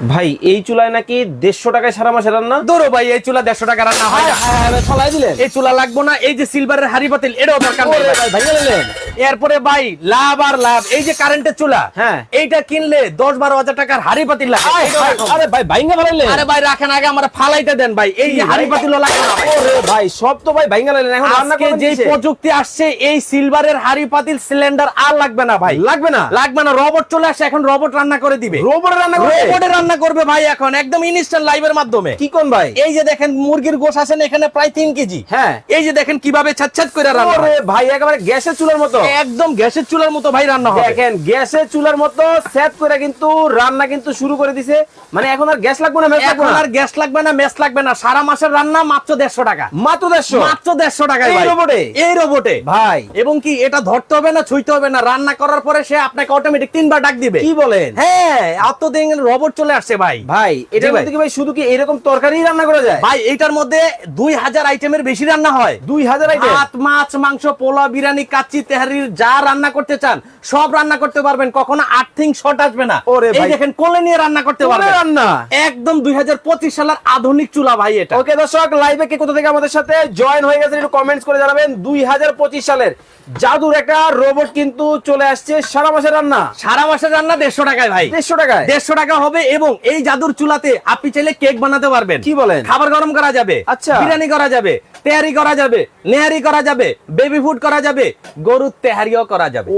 ভাই এই চুলায় নাকি দেড়শো টাকায় সারা মাসে রান্না? ধরো ভাই এই চুলা দেড়শো টাকা রান্না হয় না। দিলেন। এই চুলা লাগবো না এই যে সিলভারের হাড়ি পাতিল এটাও দরকার। এরপরে ভাই লাভ আর লাভ এই যে কারেন্টের চুলা হ্যাঁ। এইটা কিনলে দশ বারো হাজার টাকার হাড়ি পাতিল লাগে। আরে ভাই ভাইঙ্গা ফেলাইলেন। আরে ভাই রাখেন আগে আমার ফালাইতে দেন ভাই। এই যে হাড়ি পাতিল না ভাই। সব তো ভাই ভাইঙ্গা লাইলেন এখন রান্না আজকে যে প্রযুক্তি আসছে এই সিলভারের হাড়ি পাতিল সিলিন্ডার আর লাগবে না ভাই। লাগবে না? লাগবে না রবট চলে আসে এখন রবট রান্না করে দিবে। রোবট রান্না করবে রোবটে রান্না করবে ভাই এখন একদম ইনস্ট্যান্ট লাইভের মাধ্যমে। কি কোন ভাই? এই যে দেখেন মুরগির গোশ আছেন এখানে প্রায় তিন কেজি। হ্যাঁ। এই যে দেখেন কীভাবে ছাচ্ছাত করে রান্না ভাই একেবারে গ্যাসের চুলার মতো। একদম গ্যাসের চুলার মতো ভাই রান্না হবে। দেখেন গ্যাসের চুলার মতো সেট করে কিন্তু রান্না কিন্তু শুরু করে দিছে। মানে এখন আর গ্যাস লাগবে না মেস লাগবে এখন না? আর গ্যাস লাগবে না মেস লাগবে না। সারা মাসের রান্না মাত্র দেড়শো টাকা। মাত্র দেড়শো? মাত্র দেড়শো টাকায় এই রোবটে? এই রোবটে। ভাই। এবং কি এটা ধরতে হবে না ছুঁইতে হবে না। রান্না করার পরে সে আপনাকে অটোমেটিক তিনবার ডাক দিবে। কি বলেন? হ্যাঁ এতদিন রোবট চলে আসছে ভাই। ভাই এটার মধ্যে কি ভাই শুধু কি এরকম তরকারি রান্না করা যায়? ভাই এইটার মধ্যে দুই হাজার আইটেমের বেশি রান্না হয়। দুই হাজার আইটেম? ভাত মাছ মাংস পোলা বিরিয়ানি কাচ্চি তেহারির যা রান্না করতে চান সব রান্না করতে পারবেন। কখনো আর্থিং শর্ট আসবে না। এই দেখেন কোলে নিয়ে রান্না করতে পারবেন। রান্না? একদম দুই সালের আধুনিক চুলা ভাই এটা। ওকে দর্শক লাইভে কে কোথা থেকে আমাদের সাথে জয়েন হয়ে গেছেন একটু কমেন্টস করে জানাবেন। দুই হাজার পঁচিশ সালের জাদুর একটা রোবট কিন্তু চলে আসছে সারা মাসের রান্না। সারা মাসের রান্না দেড়শো টাকায় ভাই। দেড়শো টাকায়? দেড়শো টাকা হবে এবং এই জাদুর চুলাতে আপনি চাইলে কেক বানাতে পারবেন কি বলেন? খাবার গরম করা যাবে আচ্ছা। বিরিয়ানি করা যাবে তেহারি করা যাবে নেহারি করা যাবে বেবি ফুড করা যাবে গরুর তেহারিও করা যাবে